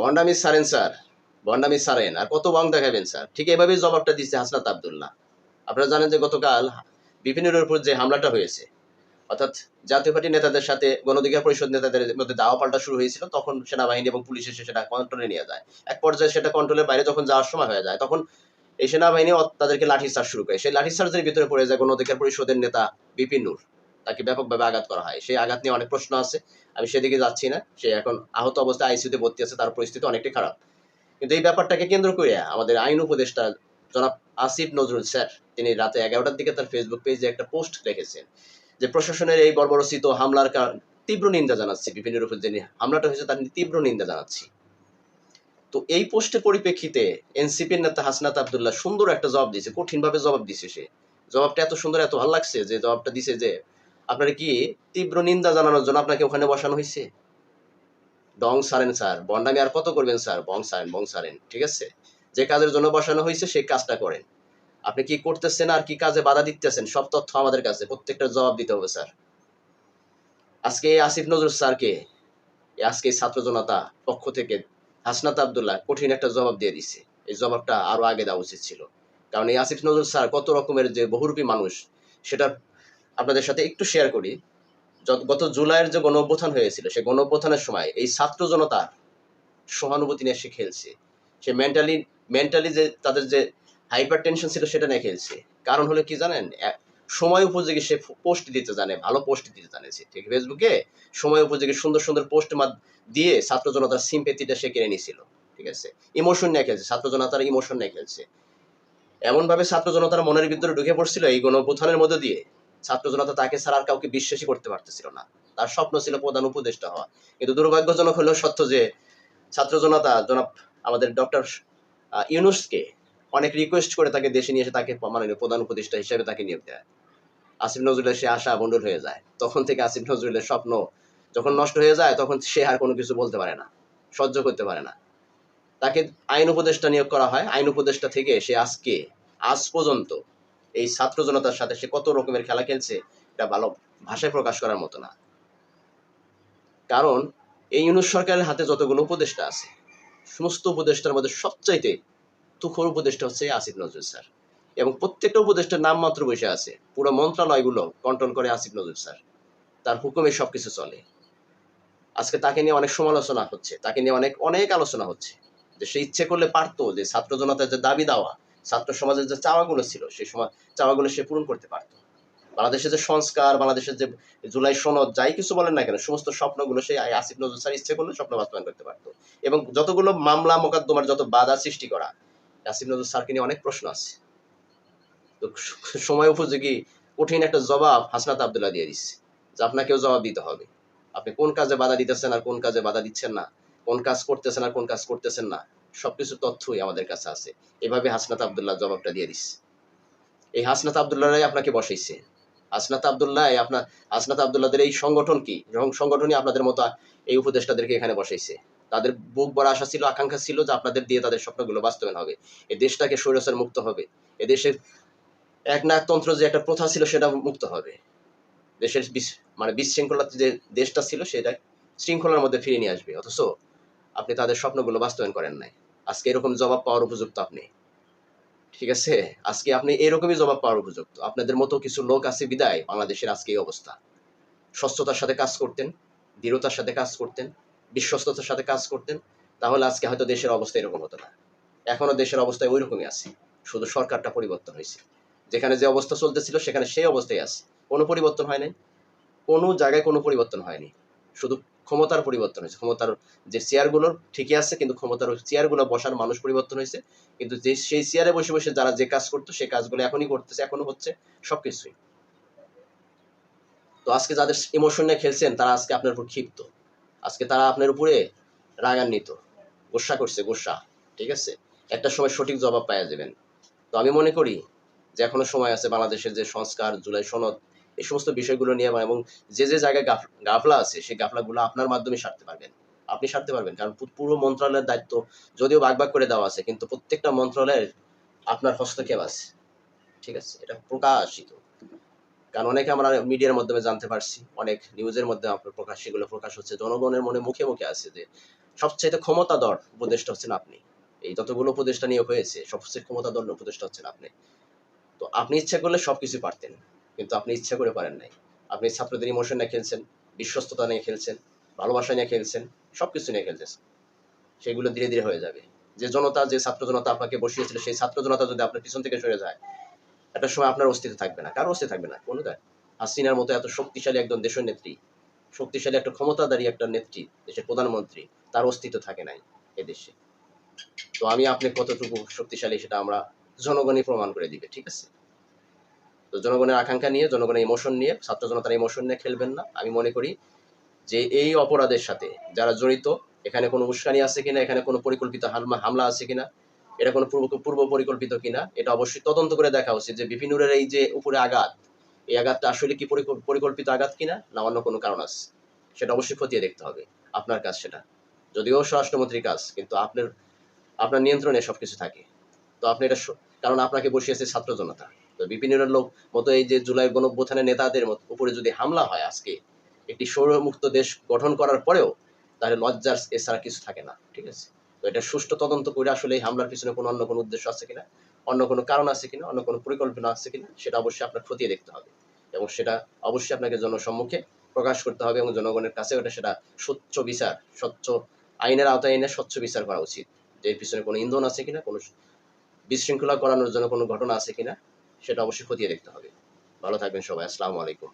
বন্ডামি সারেন, স্যার। বন্ডামি সারেন। আর কত বং দেখাবেন, স্যার? ঠিক এভাবেই জবাবটা দিচ্ছে হাসনাত আবদুল্লাহ। আপনারা জানেন যে গতকাল বিপিনের উপর যে হামলাটা হয়েছে, অর্থাৎ জাতীয় পার্টি নেতাদের সাথে গণঅধিকার পরিষদ নেতাদের মধ্যে দাওয়া পাল্টা শুরু হয়েছিল, তখন সেনাবাহিনী এবং পুলিশ এসে সেটা কন্ট্রোলে নিয়ে যায়। এক পর্যায়ে সেটা কন্ট্রোলের বাইরে যখন যাওয়ার সময় হয়ে যায়, তখন এই সেনাবাহিনী তাদেরকে লাঠিচার্জ শুরু করে। সেই লাঠিচার্জের ভিতরে পড়ে যায় গণঅধিকার পরিষদের নেতা বিপিন নূর। তাকে ব্যাপকভাবে আঘাত করা হয়। সেই আঘাত নিয়ে অনেক প্রশ্ন আছে, আমি সেদিকে যাচ্ছি না। সে এখন আহত অবস্থায় আইসিইউতে ভর্তি আছে, তার পরিস্থিতি অনেকটাই খারাপ। কিন্তু এই ব্যাপারটাকে কেন্দ্র করে আমাদের আইন উপদেষ্টা জনাব আসিফ নজরুল স্যার, তিনি রাতে এগারোটার দিকে তার ফেসবুক পেজে একটা পোস্ট লিখেছেন যে প্রশাসনের এই বর্বরচিত হামলার কার- তীব্র নিন্দা জানাচ্ছি বিপিনের উপর যে হামলাটা হয়েছে তার তীব্র নিন্দা জানাচ্ছি। তো এই পোস্টের পরিপ্রেক্ষিতে এনসিপির নেতা হাসনাত আবদুল্লাহ সুন্দর একটা জবাব দিয়েছে, কঠিনভাবে জবাব দিছে সে। জবাবটা এত সুন্দর, এত ভালো লাগছে যে জবাবটা দিছে যে আপনার কি তীব্র নিন্দা জানানোর জন্য আপনাকে ওখানে বসানো হয়েছে? ডং সারেন স্যার, বন্ডামি আর কত করবেন স্যার? বং সারেন বং সারেন, ঠিক আছে? যে কাজের জন্য বসানো হয়েছে, সেই কাজটা করেন। আপনি কি করতেছেন আর কি কাজে বাধা দিতেছেন, সব তথ্য আমাদের কাছে প্রত্যেকটা জবাব দিতে হবে, স্যার। আজকে আসিফ নজরুল স্যারকে, আজকে ছাত্র জনতা পক্ষ থেকে হাসনাত আবদুল্লাহ কঠিন একটা জবাব দিয়ে দিছে। এই জবাবটা আরও আগে দেওয়া উচিত ছিল। কারণ এই আসিফ নজরুল স্যার কত রকমের যে বহুরূপী মানুষ সেটা আপনাদের সাথে একটু শেয়ার করি। গত জুলাইয়ের যে গণ হয়েছিল, সেই গণ সময় এই ছাত্র জনতার সহানুভূতি নিয়ে সে খেলছে। সে মেন্টালি মেন্টালি যে তাদের যে হাইপার টেনশন ছিল, সেটা নিয়ে খেলছে। কারণ হলো কি জানেন? সময় উপযোগী সে পোস্ট দিতে জানে, ভালো পোস্ট দিতে জানে সে। ঠিক ফেসবুকে সময় উপযোগী সুন্দর সুন্দর পোস্ট দিয়ে ছাত্র জনতার সিম্পেথিটা সে কিনে নিয়েছিল। ঠিক আছে? ইমোশন নিয়ে খেলছে, ছাত্র জনতার ইমোশন নিয়ে খেলছে। এমনভাবে ছাত্র জনতার মনের ভিতরে ঢুকে পড়ছিল এই গণ অভ্যুত্থানের মধ্যে দিয়ে। ছাত্র জনতা তাকে ছাড়া আর কাউকে বিশ্বাসই করতে পারতেছিল না। তার স্বপ্ন ছিল প্রধান উপদেষ্টা হওয়া। কিন্তু দুর্ভাগ্যজনক হলেও সত্য যে ছাত্র জনতা জনাব আমাদের ডক্টর ইউনুসকে অনেক রিকোয়েস্ট করে তাকে দেশে নিয়ে এসে তাকে মাননীয় প্রধান উপদেষ্টা হিসেবে তাকে নিয়োগ দেয়। আসিফ নজরুলের সে আশা বন্ডল হয়ে যায়। তখন থেকে আসিফ নজরুলের স্বপ্ন যখন নষ্ট হয়ে যায়, তখন সে আর কোনো কিছু বলতে পারে না, সহ্য করতে পারে না। তাকে আইন উপদেষ্টা নিয়োগ করা হয়। আইন উপদেষ্টা থেকে সে আজকে, আজ পর্যন্ত এই ছাত্র জনতার সাথে সে কত রকমের খেলা খেলছে, এটা ভালো ভাষায় প্রকাশ করার মতো না। কারণ এই ইউনুস সরকারের হাতে যতগুলো উপদেষ্টা আছে, সমস্ত উপদেষ্টার মধ্যে সবচাইতে তুখর উপদেষ্টা হচ্ছে আসিফ নজরুল স্যার। এবং প্রত্যেকটা উপদেষ্টার নাম মাত্র বসে আছে, পুরো মন্ত্রণালয়গুলো কন্ট্রোল করে আসিফ নজরুল স্যার। তার হুকুমে সবকিছু চলে। আজকে তাকে নিয়ে অনেক সমালোচনা হচ্ছে, তাকে নিয়ে অনেক অনেক আলোচনা হচ্ছে। যে সে ইচ্ছে করলে পারতো, যে ছাত্র জনতার যে দাবি দেওয়া ছাত্র সমাজের যে চাওয়াগুলো ছিল, সেই সময় চাওয়াগুলো সে পূরণ করতে পারতো। বাংলাদেশের যে সংস্কার, বাংলাদেশের যে জুলাই সনদ, যাই কিছু বলেন না কেন, সমস্ত স্বপ্নগুলো সেই আসিফ নজরুল স্যার ইচ্ছে করলে স্বপ্ন বাস্তবায়ন করতে পারতো। এবং যতগুলো মামলা, মোকদ্দমার যত বাধা সৃষ্টি করা, আসিফ নজরুল স্যারকে নিয়ে অনেক প্রশ্ন আছে। তো সময় উপযোগী, কঠিন একটা জবাব হাসনাত আবদুল্লাহ দিয়ে দিচ্ছে যে আপনাকেও জবাব দিতে হবে। আপনি কোন কাজে বাধা দিতেছেন আর কোন কাজে বাধা দিচ্ছেন না? কোন কাজ করতেছেন আর কোন কাজ করতেছেন না? সবকিছু তথ্যই আমাদের কাছে আছে। এভাবে হাসনাত আবদুল্লাহ জবাবটা দিয়ে দিচ্ছে এই হাসনাত আবদুল্লাহরাই আপনাকে বসাইছে। হাসনাত আবদুল্লাহ আপনার হাসনাত আবদুল্লাহদের এই সংগঠন কি? সংগঠনই আপনাদের মতো এই উপদেষ্টাদেরকে এখানে বসাইছে। তাদের বুক বড় আশা ছিল, আকাঙ্ক্ষা ছিল যে আপনাদের দিয়ে তাদের স্বপ্নগুলো বাস্তবায়ন হবে। এই দেশটাকে স্বৈরাচার মুক্ত হবে। এ দেশের একনায়কতন্ত্র যে একটা প্রথা ছিল, সেটা মুক্ত হবে। দেশের মানে বিশৃঙ্খলা যে দেশটা ছিল, সেটা শৃঙ্খলার মধ্যে ফিরিয়ে নিয়ে আসবে। অথচ আপনি তাদের স্বপ্নগুলো বাস্তবায়ন করেন নাই। আজকে এরকম জবাব পাওয়ার উপযুক্ত আপনি। ঠিক আছে? আজকে আপনি এরকমই জবাব পাওয়ার উপযুক্ত। আপনাদের মতো কিছু লোক আছে বিদায়, বাংলাদেশের আজকে এই অবস্থা। স্বচ্ছতার সাথে কাজ করতেন, দৃঢ়তার সাথে কাজ করতেন, বিশ্বস্ততার সাথে কাজ করতেন, তাহলে আজকে হয়তো দেশের অবস্থা এরকম হতো না। এখনও দেশের অবস্থায় ওই রকমই আছে। শুধু সরকারটা পরিবর্তন হয়েছে। যেখানে যে অবস্থা চলতেছিল, সেখানে সেই অবস্থায় আছে। কোনো পরিবর্তন হয় নাই। কোনো জায়গায় কোনো পরিবর্তন হয়নি। শুধু ক্ষমতার পরিবর্তন হয়েছে। ক্ষমতার যে চেয়ারগুলো ঠিকই আছে, কিন্তু ক্ষমতার চেয়ারগুলো বসার মানুষ পরিবর্তন হয়েছে। কিন্তু যে, সেই চেয়ারে বসে বসে যারা যে কাজ করতো, সেই কাজগুলো এখনই করতেছে এখনও হচ্ছে সবকিছুই। তো আজকে যাদের ইমোশন নিয়ে খেলছেন, তারা আজকে আপনার উপর ক্ষিপ্ত। আজকে তারা আপনার উপরে রাগান্বিত। গোসা করছে, গোসা, ঠিক আছে? একটা সময় সঠিক জবাব পাওয়া যাবেন। তো আমি মনে করি যে, এখনও সময় আছে বাংলাদেশের যে সংস্কার, জুলাই সনদ এই সমস্ত বিষয়গুলো নিয়ে এবং যে যে জায়গায় গাফলা আছে, সেই গাফলাগুলো আপনার মাধ্যমে সারতে পারবেন। আপনি সারতে পারবেন, কারণ পুরো মন্ত্রণালয়ের দায়িত্ব, যদিও ভাগ ভাগ করে দেওয়া আছে, কিন্তু প্রত্যেকটা মন্ত্রণালয়ের আপনার হস্তক্ষেপ আছে। ঠিক আছে? এটা প্রকাশিত। কারণ অনেকে আমরা মিডিয়ার মাধ্যমে জানতে পারছি, অনেক নিউজের মধ্যে আপনার প্রকাশ, সেগুলো প্রকাশ হচ্ছে। জনগণের মনে মুখে মুখে আছে যে সবচেয়ে ক্ষমতাধর উপদেষ্টা হচ্ছেন আপনি। এই যতগুলো উপদেষ্টা নিয়ে হয়েছে, সবচেয়ে ক্ষমতাধর উপদেষ্টা হচ্ছেন আপনি। তো আপনি ইচ্ছা করলে সবকিছু পারতেন। কিন্তু আপনি ইচ্ছা করে পারেন নাই। আপনি ছাত্রদের ইমোশন নিয়ে খেলছেন, বিশ্বস্ততা নিয়ে খেলছেন, ভালোবাসা নিয়ে খেলছেন সব কিছু নিয়ে খেলছেন। সেগুলো ধীরে ধীরে হয়ে যাবে। যে জনতা, যে ছাত্র জনতা আপনাকে বসিয়েছিল, সেই ছাত্র জনতা যদি আপনার পিছন থেকে সরে যায়, একটা সময় আপনার অস্তিত্ব থাকবে না। কারও অস্তিত্ব থাকবে না, কোনো হাসিনার মতো এত শক্তিশালী একজন দেশের নেত্রী, শক্তিশালী একটা ক্ষমতাধারী একটা নেত্রী, দেশের প্রধানমন্ত্রী, তার অস্তিত্ব থাকে নাই এদেশে। তো আমি আপনি কতটুকু শক্তিশালী সেটা আমরা জনগণই প্রমাণ করে দিবে, ঠিক আছে? তো জনগণের আকাঙ্ক্ষা নিয়ে, জনগণের ইমোশন নিয়ে, ছাত্র জনতার ইমোশন নিয়ে খেলবেন না। আমি মনে করি যে এই অপরাধের সাথে যারা জড়িত, এখানে কোনো উস্কানি আছে কিনা, এখানে কোনো পরিকল্পিত হামলা হামলা আছে কিনা, এটা কোনো পূর্ব পূর্ব পরিকল্পিত কিনা, এটা অবশ্যই তদন্ত করে দেখা উচিত যে বিভিন্নরের এই যে উপরে আঘাত, এই আঘাতটা আসলে কি পরিকল্পিত আঘাত কিনা, না অন্য কোনো কারণ আছে। সেটা অবশ্যই খতিয়ে দেখতে হবে আপনার কাজ সেটা। যদিও স্বরাষ্ট্রমন্ত্রীর কাজ, কিন্তু আপনার আপনার নিয়ন্ত্রণে সবকিছু থাকে। তো আপনি এটা কারণ আপনাকে বসিয়েছে ছাত্র জনতা। তো বিপিনের লোক মতো এই যে জুলাই গণঅভ্যুত্থানের নেতাদের উপরে যদি হামলা হয় আজকে, একটি সৌরমুক্ত দেশ গঠন করার পরেও, তাহলে লজ্জার এছাড়া কিছু থাকে না, ঠিক আছে? তো এটা সুষ্ঠু তদন্ত করে আসলে এই হামলার পিছনে কোনো অন্য কোনো উদ্দেশ্য আছে কিনা, অন্য কোনো কারণ আছে কিনা, অন্য কোনো পরিকল্পনা আছে কিনা, সেটা অবশ্যই আপনার খতিয়ে দেখতে হবে। এবং সেটা অবশ্যই আপনাকে জনসম্মুখে প্রকাশ করতে হবে এবং জনগণের কাছে ওটা সেটা স্বচ্ছ বিচার, স্বচ্ছ আইনের আওতায় এনে স্বচ্ছ বিচার করা উচিত। যে এর পিছনে কোনো ইন্ধন আছে কিনা, কোনো বিশৃঙ্খলা করানোর জন্য কোনো ঘটনা আছে কিনা সেটা অবশ্যই খতিয়ে দেখতে হবে। ভালো থাকবেন সবাই আসসালামু আলাইকুম।